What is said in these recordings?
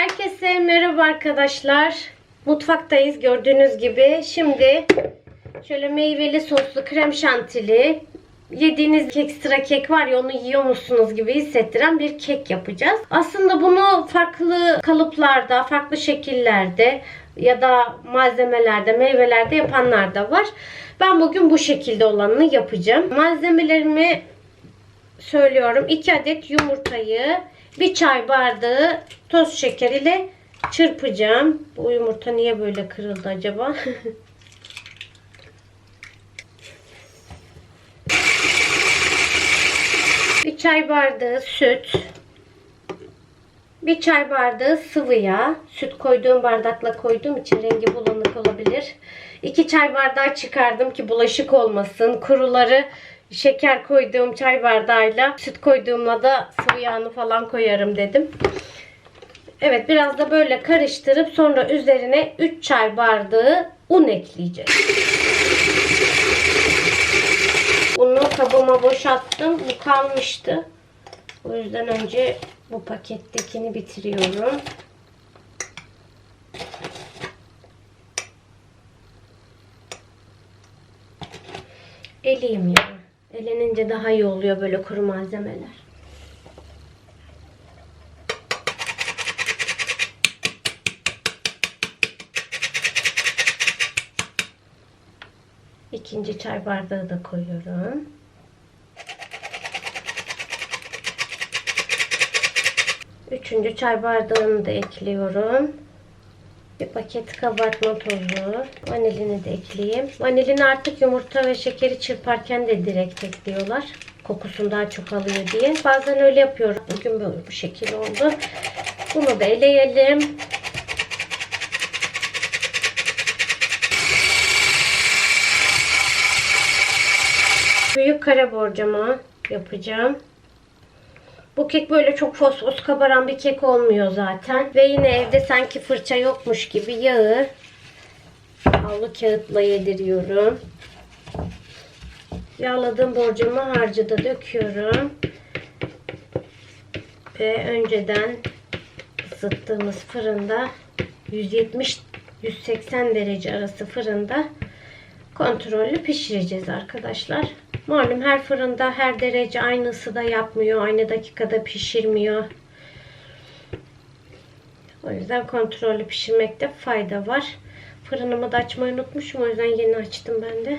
Herkese merhaba arkadaşlar. Mutfaktayız gördüğünüz gibi. Şimdi şöyle meyveli soslu krem şantili yediğiniz ekstra kek var ya onu yiyor musunuz gibi hissettiren bir kek yapacağız. Aslında bunu farklı kalıplarda, farklı şekillerde ya da malzemelerde, meyvelerde yapanlar da var. Ben bugün bu şekilde olanını yapacağım. Malzemelerimi söylüyorum. 2 adet yumurtayı, 1 çay bardağı toz şeker ile çırpacağım. Bu yumurta niye böyle kırıldı acaba? bir çay bardağı süt, bir çay bardağı sıvı yağ. Süt koyduğum bardakla koyduğum için rengi bulanık olabilir. 2 çay bardağı çıkardım ki bulaşık olmasın. Kuruları şeker koyduğum çay bardağıyla süt koyduğumla da sıvı yağını falan koyarım dedim. Evet biraz da böyle karıştırıp sonra üzerine 3 çay bardağı un ekleyeceğiz. Unu kabıma boşalttım. Bu kalmıştı. O yüzden önce bu pakettekini bitiriyorum. Eleyim ya. Elenince daha iyi oluyor böyle kuru malzemeler. İkinci çay bardağı da koyuyorum. Üçüncü çay bardağını da ekliyorum. Bir paket kabartma tozu. Vanilini de ekleyeyim. Vanilini artık yumurta ve şekeri çırparken de direkt ekliyorlar. Kokusunu daha çok alıyor diye. Bazen öyle yapıyorum. Bugün böyle bu şekil oldu. Bunu da eleyelim. Büyük kare borcama yapacağım. Bu kek böyle çok fosfos kabaran bir kek olmuyor zaten. Ve yine evde sanki fırça yokmuş gibi yağı havlu kağıtla yediriyorum. Yağladığım borcama harcı da döküyorum. Ve önceden ısıttığımız fırında 170-180 derece arası fırında kontrollü pişireceğiz arkadaşlar. Malum her fırında her derece aynı ısıda yapmıyor. Aynı dakikada pişirmiyor. O yüzden kontrollü pişirmekte fayda var. Fırınımı da açmayı unutmuşum. O yüzden yeni açtım ben de.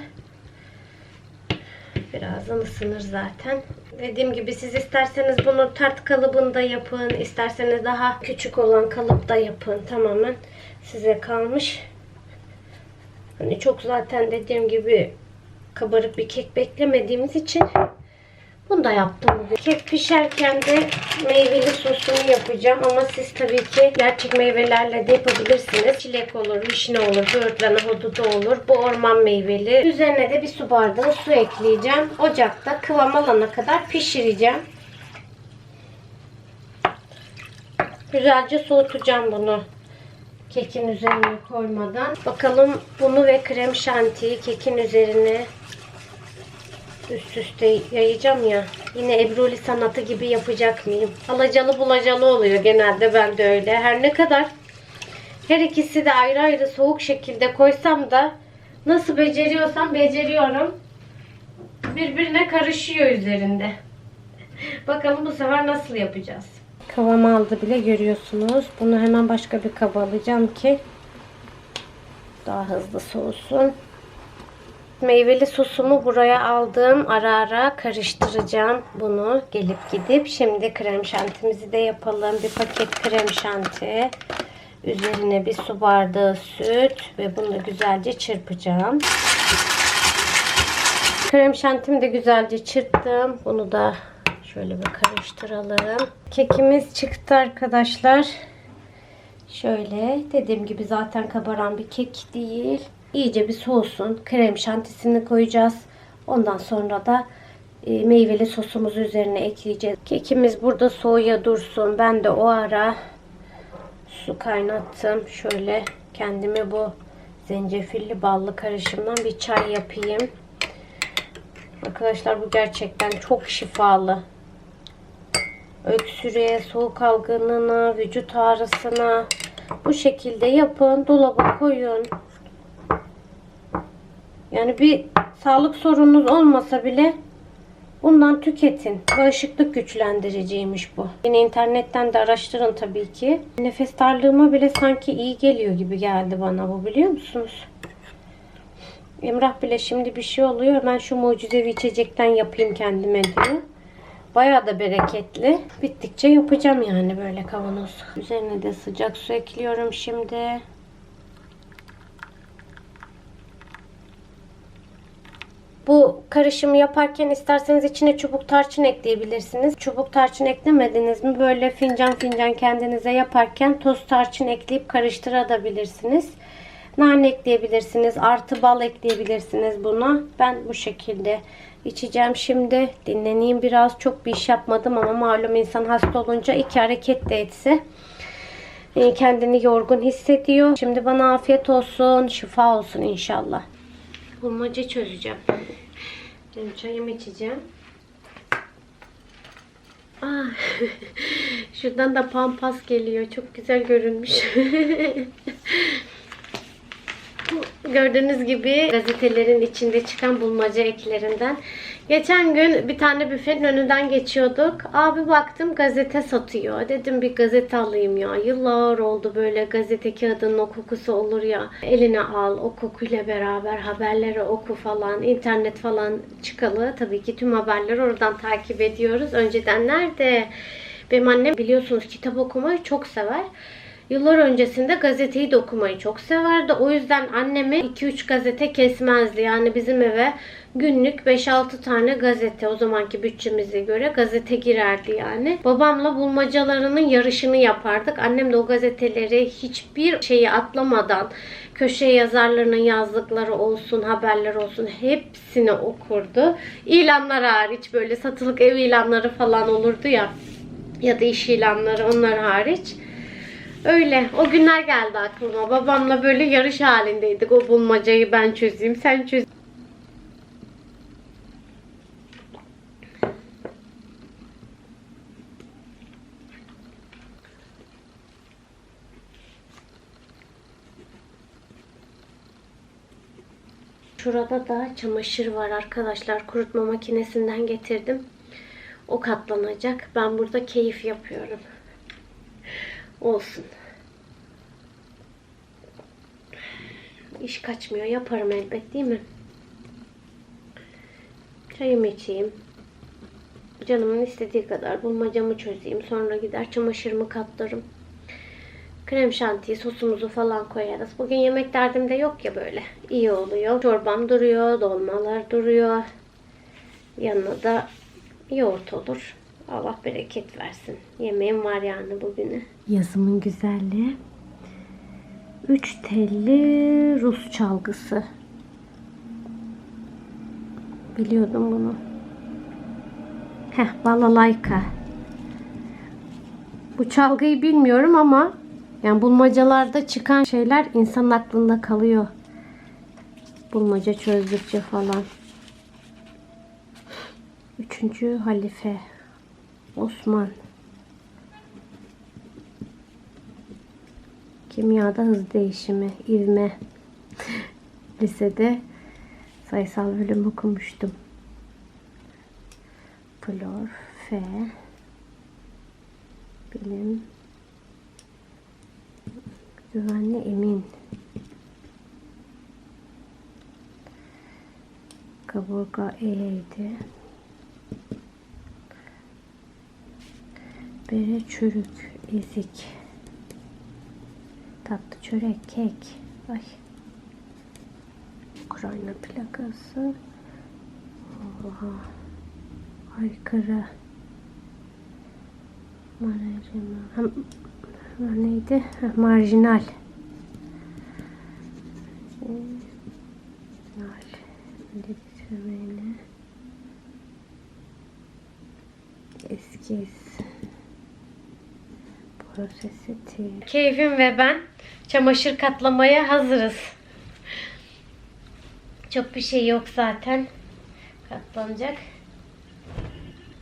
Birazdan ısınır zaten. Dediğim gibi siz isterseniz bunu tart kalıbında yapın. isterseniz daha küçük olan kalıpta yapın. Tamamen size kalmış. Hani çok zaten dediğim gibi kabarık bir kek beklemediğimiz için bunu da yaptım. Kek pişerken de meyveli sosunu yapacağım ama siz tabii ki gerçek meyvelerle de yapabilirsiniz. Çilek olur, vişne olur, böğürtlen, ahududu olur. Bu orman meyveli. Üzerine de bir su bardağı su ekleyeceğim. Ocakta kıvam alana kadar pişireceğim. Güzelce soğutacağım bunu kekin üzerine koymadan. Bakalım bunu ve krem şantiyi kekin üzerine üst üste yayacağım ya. Yine Ebruli sanatı gibi yapacak mıyım? Alacalı bulacalı oluyor genelde ben de öyle. Her ne kadar her ikisi de ayrı ayrı soğuk şekilde koysam da nasıl beceriyorsam beceriyorum. Birbirine karışıyor üzerinde. Bakalım bu sefer nasıl yapacağız. Kıvam aldı bile görüyorsunuz. Bunu hemen başka bir kaba alacağım ki daha hızlı soğusun. Meyveli sosumu buraya aldım. Ara ara karıştıracağım bunu gelip gidip. Şimdi krem şantimizi de yapalım. Bir paket krem şanti. Üzerine bir su bardağı süt ve bunu da güzelce çırpacağım. Krem şantimi de güzelce çırptım. Bunu da şöyle bir karıştıralım. Kekimiz çıktı arkadaşlar. Şöyle dediğim gibi zaten kabaran bir kek değil. İyice bir soğusun. Krem şantisini koyacağız. Ondan sonra da e, meyveli sosumuzu üzerine ekleyeceğiz. Kekimiz burada soğuya dursun. Ben de o ara su kaynattım. Şöyle kendime bu zencefilli ballı karışımdan bir çay yapayım. Arkadaşlar bu gerçekten çok şifalı. Öksürüğe, soğuk algınlığına, vücut ağrısına bu şekilde yapın, dolaba koyun. Yani bir sağlık sorununuz olmasa bile bundan tüketin. Bağışıklık güçlendiriciymiş bu. Yine internetten de araştırın tabii ki. Nefes darlığıma bile sanki iyi geliyor gibi geldi bana bu biliyor musunuz? Emrah bile şimdi bir şey oluyor. Hemen şu mucizevi içecekten yapayım kendime diyor. Bayağı da bereketli. Bittikçe yapacağım yani böyle kavanoz. Üzerine de sıcak su ekliyorum şimdi. Bu karışımı yaparken isterseniz içine çubuk tarçın ekleyebilirsiniz. Çubuk tarçın eklemediniz mi böyle fincan fincan kendinize yaparken toz tarçın ekleyip karıştırabilirsiniz. Nane ekleyebilirsiniz. Artı bal ekleyebilirsiniz buna. Ben bu şekilde içeceğim şimdi. Dinleneyim biraz. Çok bir iş yapmadım ama malum insan hasta olunca iki hareket de etse e, kendini yorgun hissediyor. Şimdi bana afiyet olsun, şifa olsun inşallah. Bulmaca çözeceğim. Benim çayımı içeceğim. Aa, şuradan da pampas geliyor. Çok güzel görünmüş. Gördüğünüz gibi gazetelerin içinde çıkan bulmaca eklerinden. Geçen gün bir tane büfenin önünden geçiyorduk. Abi baktım gazete satıyor. Dedim bir gazete alayım ya. Yıllar oldu böyle gazete kağıdının o kokusu olur ya. Eline al o kokuyla beraber haberleri oku falan. internet falan çıkalı. Tabii ki tüm haberleri oradan takip ediyoruz. Önceden nerede? Benim annem biliyorsunuz kitap okumayı çok sever. Yıllar öncesinde gazeteyi de okumayı çok severdi. O yüzden anneme 2-3 gazete kesmezdi. Yani bizim eve günlük 5-6 tane gazete o zamanki bütçemize göre gazete girerdi yani. Babamla bulmacalarının yarışını yapardık. Annem de o gazeteleri hiçbir şeyi atlamadan köşe yazarlarının yazdıkları olsun, haberler olsun hepsini okurdu. İlanlar hariç böyle satılık ev ilanları falan olurdu ya ya da iş ilanları onlar hariç. Öyle. O günler geldi aklıma. Babamla böyle yarış halindeydik. O bulmacayı ben çözeyim, sen çöz. Şurada da çamaşır var arkadaşlar. Kurutma makinesinden getirdim. O katlanacak. Ben burada keyif yapıyorum. Olsun. İş kaçmıyor. Yaparım elbet değil mi? Çayımı içeyim. Canımın istediği kadar bulmacamı çözeyim. Sonra gider çamaşırımı katlarım. Krem şantiyi, sosumuzu falan koyarız. Bugün yemek derdim de yok ya böyle. İyi oluyor. Çorbam duruyor, dolmalar duruyor. Yanına da yoğurt olur. Allah bereket versin. Yemeğim var yani bugüne. Yazımın güzelliği. 3 telli Rus çalgısı. Biliyordum bunu. Heh, balalayka. Bu çalgıyı bilmiyorum ama yani bulmacalarda çıkan şeyler insanın aklında kalıyor. Bulmaca çözdükçe falan. Üçüncü halife. Osman. Kimyada hız değişimi, ivme. Lisede sayısal bölüm okumuştum. Flor, F, bilim, güvenli, emin. Kaburga E'ydi. Bere çürük, ezik. Tatlı çörek, kek. Ay. Ukrayna plakası. Oha. Aykırı. Marjinal. Neydi? Ha, marjinal. Marjinal. Eskiz. Keyfim ve ben çamaşır katlamaya hazırız. Çok bir şey yok zaten. Katlanacak.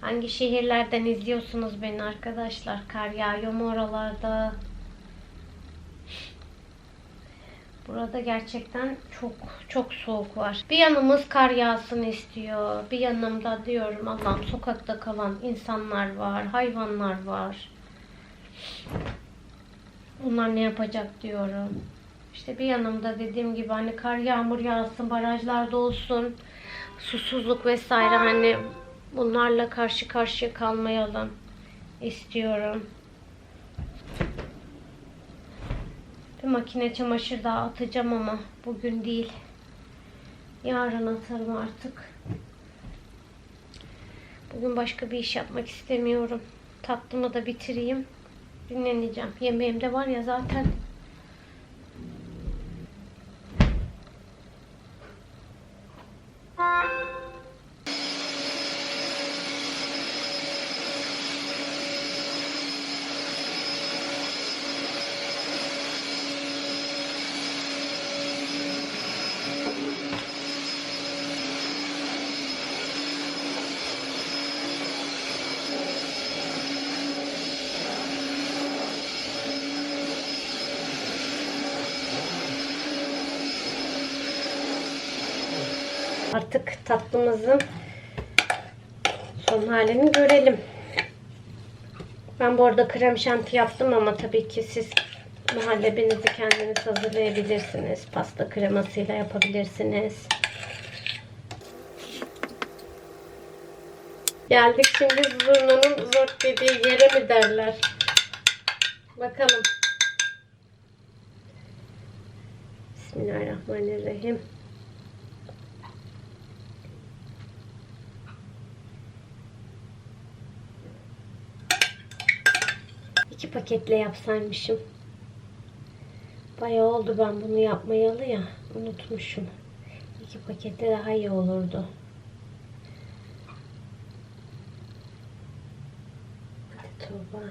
Hangi şehirlerden izliyorsunuz beni arkadaşlar? Kar yağıyor mu oralarda? Burada gerçekten çok çok soğuk var. Bir yanımız kar yağsın istiyor. Bir yanımda diyorum Allah'ım sokakta kalan insanlar var, hayvanlar var. Bunlar ne yapacak diyorum. İşte bir yanımda dediğim gibi hani kar yağmur yağsın, barajlar dolsun, susuzluk vesaire hani bunlarla karşı karşıya kalmayalım istiyorum. Bir makine çamaşır daha atacağım ama bugün değil. Yarın atarım artık. Bugün başka bir iş yapmak istemiyorum. Tatlımı da bitireyim. Dinleneceğim. Yemeğim de var ya zaten. Artık tatlımızın son halini görelim. Ben bu arada krem şanti yaptım ama tabii ki siz muhallebinizi kendiniz hazırlayabilirsiniz. Pasta kremasıyla yapabilirsiniz. Geldik şimdi zurnanın zort dediği yere mi derler? Bakalım. Bismillahirrahmanirrahim. İki paketle yapsaymışım. Bayağı oldu ben bunu yapmayalı ya. Unutmuşum. İki paketle daha iyi olurdu. Hadi Tuğba.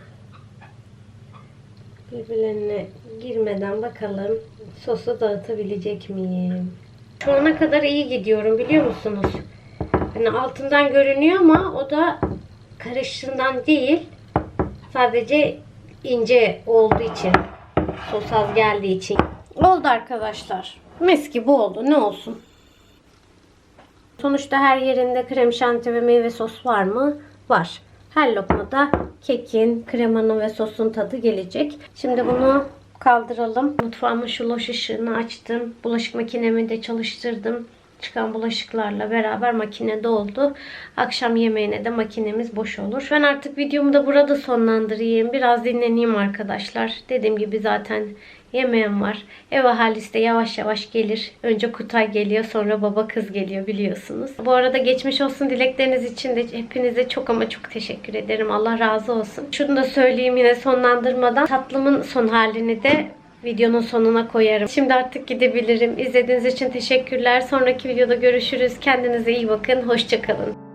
Birbirlerine girmeden bakalım sosu dağıtabilecek miyim? Şu ana kadar iyi gidiyorum biliyor musunuz? Hani altından görünüyor ama o da karıştığından değil. Sadece ince olduğu için. Sos az geldiği için. Oldu arkadaşlar. Mis gibi oldu. Ne olsun. Sonuçta her yerinde krem şanti ve meyve sos var mı? Var. Her lokmada kekin, kremanın ve sosun tadı gelecek. Şimdi bunu kaldıralım. Mutfağımın şu loş ışığını açtım. Bulaşık makinemi de çalıştırdım. Çıkan bulaşıklarla beraber makine doldu. Akşam yemeğine de makinemiz boş olur. Ben artık videomu da burada sonlandırayım. Biraz dinleneyim arkadaşlar. Dediğim gibi zaten yemeğim var. Ev ahalisi de yavaş yavaş gelir. Önce Kutay geliyor sonra baba kız geliyor biliyorsunuz. Bu arada geçmiş olsun dilekleriniz için de hepinize çok ama çok teşekkür ederim. Allah razı olsun. Şunu da söyleyeyim yine sonlandırmadan. Tatlımın son halini de videonun sonuna koyarım. Şimdi artık gidebilirim. İzlediğiniz için teşekkürler. Sonraki videoda görüşürüz. Kendinize iyi bakın. Hoşçakalın.